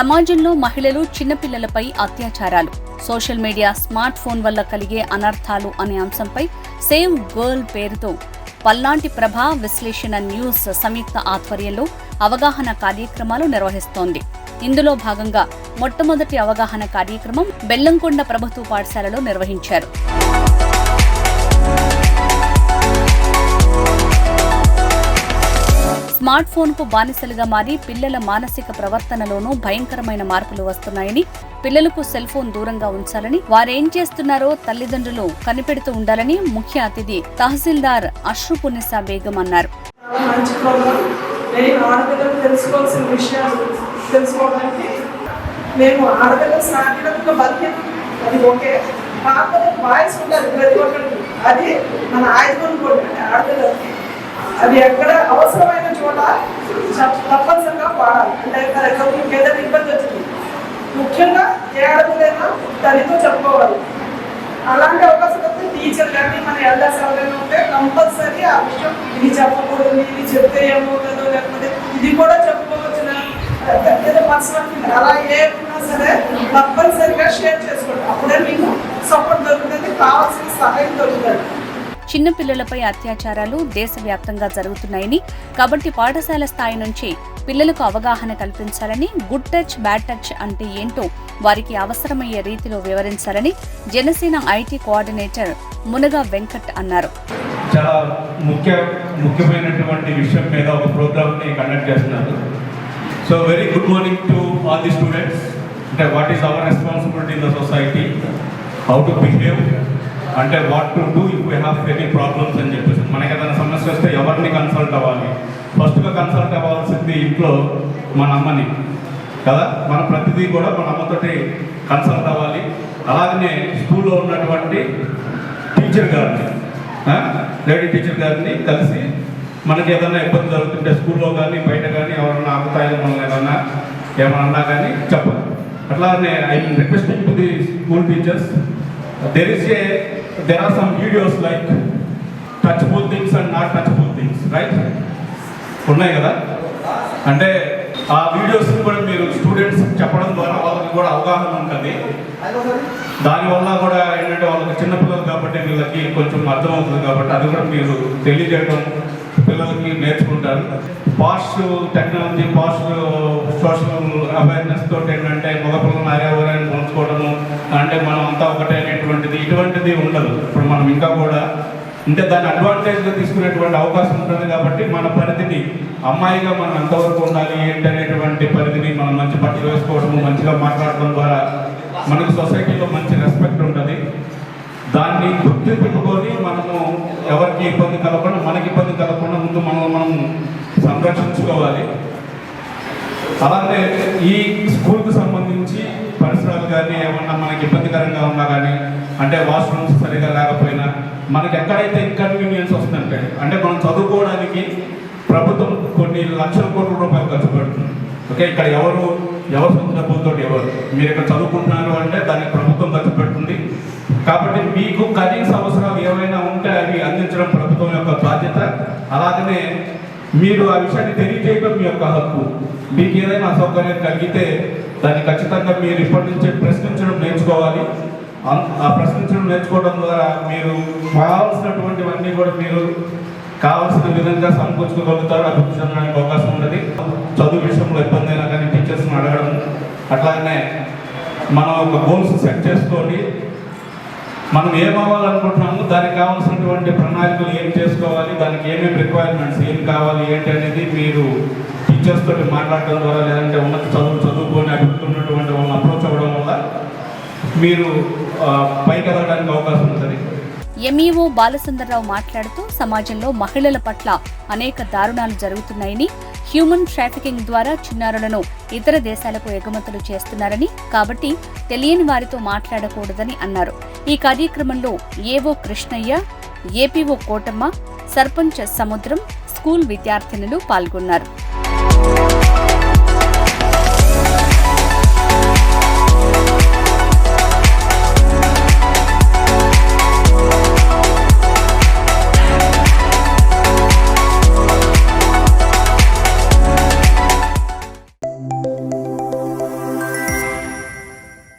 సమాజంలో మహిళలు చిన్నపిల్లలపై అత్యాచారాలు. సోషల్ మీడియా స్మార్ట్ ఫోన్ వల్ల కలిగే అనర్థాలు అనే అంశంపై సేవ్ గర్ల్ పేరుతో పల్నాటి ప్రభా విశ్లేషణ న్యూస్ సంయుక్త ఆధ్వర్యంలో అవగాహన కార్యక్రమాలు నిర్వహిస్తోంది. ఇందులో భాగంగా మొట్టమొదటి అవగాహన కార్యక్రమం బెల్లంకొండ ప్రభుత్వ పాఠశాలలో నిర్వహించారు. స్మార్ట్ ఫోన్కు బానిసలుగా మారి పిల్లల మానసిక ప్రవర్తనలోనూ భయంకరమైన మార్పులు వస్తున్నాయని పిల్లలకు సెల్ ఫోన్ దూరంగా ఉంచాలని వారేం చేస్తున్నారో తల్లిదండ్రులు కనిపెడుతూ ఉండాలని ముఖ్య అతిథి తహసీల్దార్ అష్రుపునిసా బేగం అన్నారు. ఆడపిల్లలు మేము ఆడపిల్లలు శారీరక బలహీన అది ఓకే కాకపోతే బాయ్స్ ఉండాలి ప్రతి ఒక్కరికి. అది మన ఆయుధం కూడా ఆడపిల్లలకి. అది ఎక్కడ అవసరమైన చోట తప్పనిసరిగా వాడాలి. అంటే ఫర్ ఏదైనా ఇబ్బంది వచ్చింది. ముఖ్యంగా ఏ తల్లితో చెప్పుకోవాలి. అలాంటి అవకాశం వస్తే టీచర్ కానీ మన ఎల్డర్స్ ఎవరైనా ఉంటే కంపల్సరీ ఆ విషయం ఇది చెప్పకూడదు ఇది చెప్తే ఏమవుతుందో లేకపోతే ఇది కూడా చెప్పుకోవచ్చు ఏదో పర్సనల్ అలా ఏమన్నా సరే తప్పనిసరి చిన్నపిల్లలపై అత్యాచారాలు దేశవ్యాప్తంగా జరుగుతున్నాయని కాబట్టి పాఠశాల స్థాయి నుంచి పిల్లలకు అవగాహన కల్పించాలని గుడ్ టచ్ బ్యాడ్ టచ్ అంటే ఏంటో వారికి అవసరమయ్యే రీతిలో వివరించాలని జనసేన ఐటీ కోఆర్డినేటర్ మునగా వెంకట్ అన్నారు. చాలా ముఖ్య ముఖ్యమైనటువంటి విషయం మీద ఒక ప్రోగ్రామ్ని కండక్ట్ చేస్తున్నారు. So very good morning to all the students అంటే what is our responsibility in the society how to behave అంటే what to do if we have any problems అని చెప్పేసి. మనకి ఏదైనా సమస్య వస్తే ఎవరిని కన్సల్ట్ అవ్వాలి? ఫస్ట్గా కన్సల్ట్ అవ్వాల్సింది ఇంట్లో మన అమ్మని. కదా? మన ప్రతిదీ కూడా మన అమ్మతోటి కన్సల్ట్ అవ్వాలి. అలాగనే స్కూల్లో ఉన్నటువంటి టీచర్ గారిని లేడీ టీచర్ గారిని కలిసి మనకి ఏదైనా ఇబ్బంది జరుగుతుంటే స్కూల్లో కానీ బయట కానీ ఎవరన్నా ఆకుతాయి మనల్ని ఏమన్నా ఏమన్నా అన్నా కానీ చెప్పాలి. అట్లానే I requesting to the school teachers there is a there are some videos like touchable things and not touchable things right ఉన్నాయి కదా అంటే ఆ వీడియోస్ కూడా మీరు స్టూడెంట్స్ చెప్పడం ద్వారా వాళ్ళకి కూడా అవగాహన ఉంటుంది. దానివల్ల కూడా ఏంటంటే వాళ్ళకి చిన్నపిల్లలు కాబట్టి వీళ్ళకి కొంచెం అర్థమవుతుంది కాబట్టి అది కూడా మీరు తెలియజేయడం పిల్లలకి నేర్చుకుంటారు. Past technology past social awareness తోటి ఏంటంటే మగపిల్లలను అనేది ఉండదు. ఇప్పుడు మనం ఇంకా కూడా అంటే దాన్ని అడ్వాంటేజ్గా తీసుకునేటువంటి అవకాశం ఉంటుంది కాబట్టి మన పరిధిని అమ్మాయిగా మనం ఎంతవరకు ఉండాలి ఏంటనేటువంటి పరిధిని మనం మంచి బట్టలు వేసుకోవడము మంచిగా మాట్లాడడం ద్వారా మనకు సొసైటీలో మంచి రెస్పెక్ట్ ఉంటుంది. దాన్ని గుర్తు పెట్టుకొని మనము ఎవరికి ఇబ్బంది కలగకుండా మనకి ఇబ్బంది కలగకుండా ముందు మనం మనం సంరక్షించుకోవాలి. అలాగే ఈ స్కూల్కి సంబంధించి పరిసరాలు కానీ ఏమన్నా మనకి అంటే వాష్రూమ్స్ సరిగా లేకపోయినా మనకి ఎక్కడైతే ఇన్కన్వీనియన్స్ వస్తుందంటే అంటే మనం చదువుకోవడానికి ప్రభుత్వం కొన్ని లక్షల కోట్ల రూపాయలు ఖర్చు పెడుతుంది. ఓకే ఇక్కడ ఎవరు ఎవరు సొంత డబ్బులతో ఎవరు? మీరు ఇక్కడ చదువుకుంటున్నారు అంటే దానికి ప్రభుత్వం ఖర్చు పెడుతుంది. కాబట్టి మీకు కనీస అవసరాలు ఏమైనా ఉంటే అవి అందించడం ప్రభుత్వం యొక్క బాధ్యత. అలాగనే మీరు ఆ విషయాన్ని తెలియజేయడం మీ యొక్క హక్కు. మీకు ఏదైనా అసౌకర్యం కలిగితే దాన్ని ఖచ్చితంగా మీరు ఇప్పటి నుంచే ప్రశ్నించడం నేర్చుకోవాలి. ప్రశ్నించడం నేర్చుకోవడం ద్వారా మీరు కావాల్సినటువంటివన్నీ కూడా మీరు కావాల్సిన విధంగా సమకూర్చుకోగలుగుతారు. అభివృద్ధి చెందడానికి అవకాశం ఉన్నది చదువు విషయంలో ఇబ్బంది అయినా కానీ టీచర్స్ని అడగడం అట్లానే మనం ఒక గోల్స్ సెట్ చేసుకొని మనం ఏమవ్వాలనుకుంటున్నాము దానికి కావాల్సినటువంటి ప్రణాళికలు ఏం చేసుకోవాలి దానికి ఏమేమి రిక్వైర్మెంట్స్ ఏం కావాలి ఏంటి అనేది మీరు టీచర్స్ తోటి మాట్లాడటం ద్వారా లేదంటే ఉన్నత చదువు చదువుకొని అభివృద్ధి ఉన్నటువంటి వాళ్ళని అప్రోచ్ అవ్వడం వల్ల మీరు పైకి ఎదగడానికి అవకాశం ఉంటుంది ఎంఈఓ బాలసుందర్రావు మాట్లాడుతూ సమాజంలో మహిళల పట్ల అనేక దారుణాలు జరుగుతున్నాయని హ్యూమన్ ట్రాఫికింగ్ ద్వారా చిన్నారులను ఇతర దేశాలకు ఎగుమతులు చేస్తున్నారని కాబట్టి తెలియని వారితో మాట్లాడకూడదని అన్నారు. ఈ కార్యక్రమంలో ఏవో కృష్ణయ్య ఏపీఓ కోటమ్మ సర్పంచ్ సముద్రం స్కూల్ విద్యార్థినులు పాల్గొన్నారు.